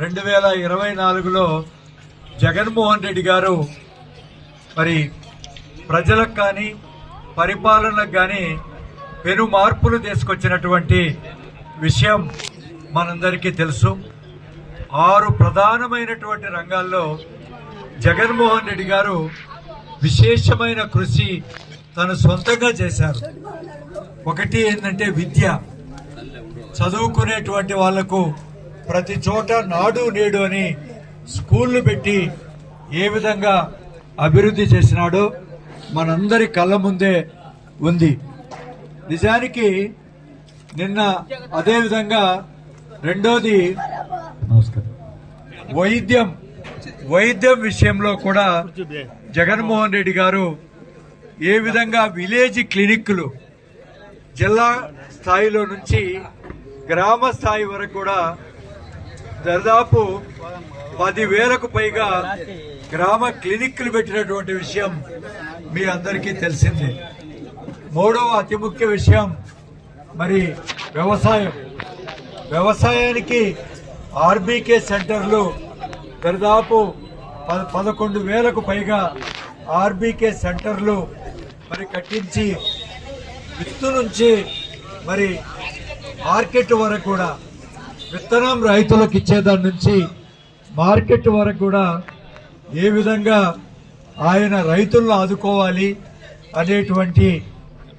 రెండు వేల ఇరవై నాలుగులో జగన్మోహన్ రెడ్డి గారు మరి ప్రజలకు కానీ పరిపాలనకు కానీ పెను మార్పులు తీసుకొచ్చినటువంటి విషయం మనందరికీ తెలుసు. ఆరు ప్రధానమైనటువంటి రంగాల్లో జగన్మోహన్ రెడ్డి గారు విశేషమైన కృషి తను సొంతంగా చేశారు. ఒకటి ఏంటంటే విద్య. చదువుకునేటువంటి వాళ్ళకు ప్రతి చోట నాడు నేడు అని స్కూళ్ళు పెట్టి ఏ విధంగా అభివృద్ధి చేసినాడో మనందరి కళ్ళ ముందే ఉంది. నిజానికి నిన్న అదే విధంగా రెండోది నమస్కారం వైద్యం. వైద్యం విషయంలో కూడా జగన్మోహన్ రెడ్డి గారు ఏ విధంగా విలేజ్ క్లినిక్లు జిల్లా స్థాయిలో నుంచి గ్రామ స్థాయి వరకు కూడా దాదాపు పదివేలకు పైగా గ్రామ క్లినిక్లు పెట్టినటువంటి విషయం మీ అందరికీ తెలిసిందే. మూడవ అతి ముఖ్య విషయం మరి వ్యవసాయం. వ్యవసాయానికి ఆర్బీకే సెంటర్లు దాదాపు పదకొండు వేలకు పైగా ఆర్బీకే సెంటర్లు మరి కట్టించి విత్తు నుంచి మరి మార్కెట్ వరకు కూడా విత్తనం రైతులకు ఇచ్చేదాని నుంచి మార్కెట్ వరకు కూడా ఏ విధంగా ఆయన రైతులను ఆదుకోవాలి అనేటువంటి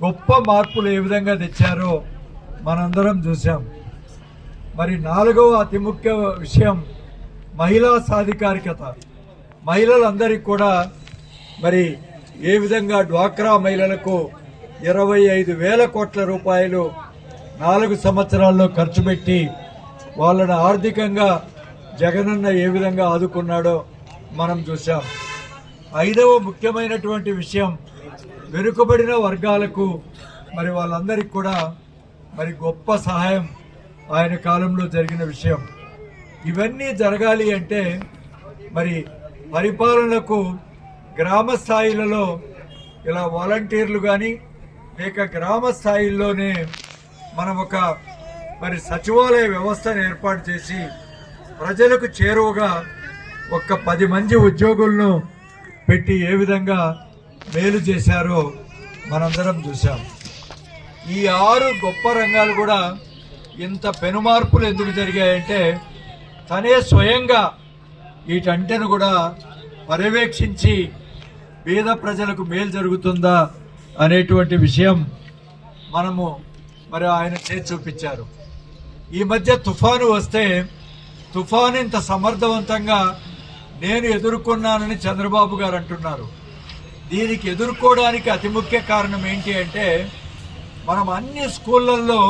గొప్ప మార్పులు ఏ విధంగా తెచ్చారో మనందరం చూసాం మరి నాలుగవ అతి ముఖ్య విషయం మహిళా సాధికారికత. మహిళలందరికీ కూడా మరి ఏ విధంగా డ్వాక్రా మహిళలకు ఇరవై ఐదు వేల కోట్ల రూపాయలు నాలుగు సంవత్సరాల్లో ఖర్చు పెట్టి వాళ్ళని ఆర్థికంగా జగనన్న ఏ విధంగా ఆదుకున్నాడో మనం చూసాం ఐదవ ముఖ్యమైనటువంటి విషయం వెనుకబడిన వర్గాలకు మరి వాళ్ళందరికీ కూడా మరి గొప్ప సహాయం ఆయన కాలంలో జరిగిన విషయం. ఇవన్నీ జరగాలి అంటే మరి పరిపాలనకు గ్రామ స్థాయిలలో ఇలా వాలంటీర్లు కానీ లేక గ్రామ స్థాయిల్లోనే మనం ఒక మరి సచివాలయ వ్యవస్థను ఏర్పాటు చేసి ప్రజలకు చేరువగా ఒక్క పది మంది ఉద్యోగులను పెట్టి ఏ విధంగా మేలు చేశారో మనందరం చూసాం ఈ ఆరు గొప్ప రంగాలు కూడా ఇంత పెనుమార్పులు ఎందుకు జరిగాయంటే తనే స్వయంగా వీటంటను కూడా పర్యవేక్షించి పేద ప్రజలకు మేలు జరుగుతుందా అనేటువంటి విషయం మనము మరి ఆయన చేసి చూపించారు. ఈ మధ్య తుఫాను వస్తే తుఫాను ఇంత సమర్థవంతంగా నేను ఎదుర్కొన్నానని చంద్రబాబు గారు అంటున్నారు. దీనికి ఎదుర్కోవడానికి అతి ముఖ్య కారణం ఏంటి అంటే మనం అన్ని స్కూళ్ళల్లో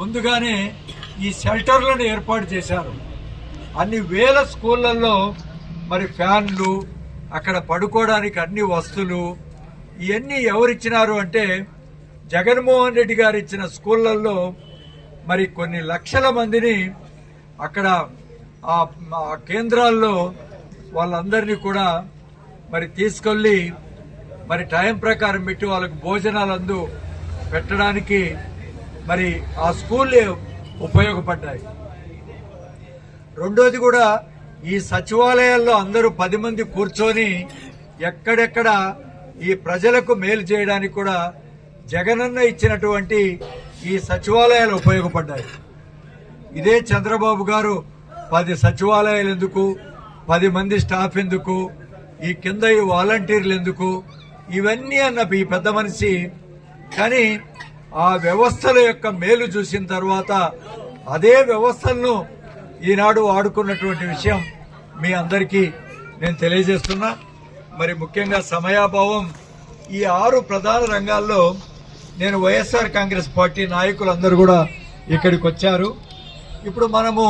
ముందుగానే ఈ షెల్టర్లను ఏర్పాటు చేశారు. అన్ని వేల స్కూళ్ళల్లో మరి ఫ్యాన్లు అక్కడ పడుకోవడానికి అన్ని వస్తువులు ఇవన్నీ ఎవరిచ్చినారు అంటే జగన్మోహన్ రెడ్డి గారు ఇచ్చిన స్కూళ్ళల్లో మరి కొన్ని లక్షల మందిని అక్కడ ఆ కేంద్రాల్లో వాళ్ళందరినీ కూడా మరి తీసుకెళ్ళి మరి టైం ప్రకారం పెట్టి వాళ్ళకు భోజనాలు అందు పెట్టడానికి మరి ఆ స్కూల్ ఉపయోగపడ్డాయి. రెండోది కూడా ఈ సచివాలయాల్లో అందరూ పది మంది కూర్చొని ఎక్కడెక్కడ ఈ ప్రజలకు మేలు చేయడానికి కూడా జగనన్న ఇచ్చినటువంటి ఈ సచివాలయాలు ఉపయోగపడ్డాయి. ఇదే చంద్రబాబు గారు పది సచివాలయాలు ఎందుకు పది మంది స్టాఫ్ ఎందుకు ఈ కింద ఈ వాలంటీర్లు ఎందుకు ఇవన్నీ అన్న ఈ పెద్ద మనిషి కానీ ఆ వ్యవస్థల యొక్క మేలు చూసిన తర్వాత అదే వ్యవస్థలను ఈనాడు వాడుకున్నటువంటి విషయం మీ అందరికీ నేను తెలియజేస్తున్నా. మరి ముఖ్యంగా సమయాభావం ఈ ఆరు ప్రధాన రంగాల్లో నేను వైఎస్ఆర్ కాంగ్రెస్ పార్టీ నాయకులందరూ కూడా ఇక్కడికి వచ్చారు. ఇప్పుడు మనము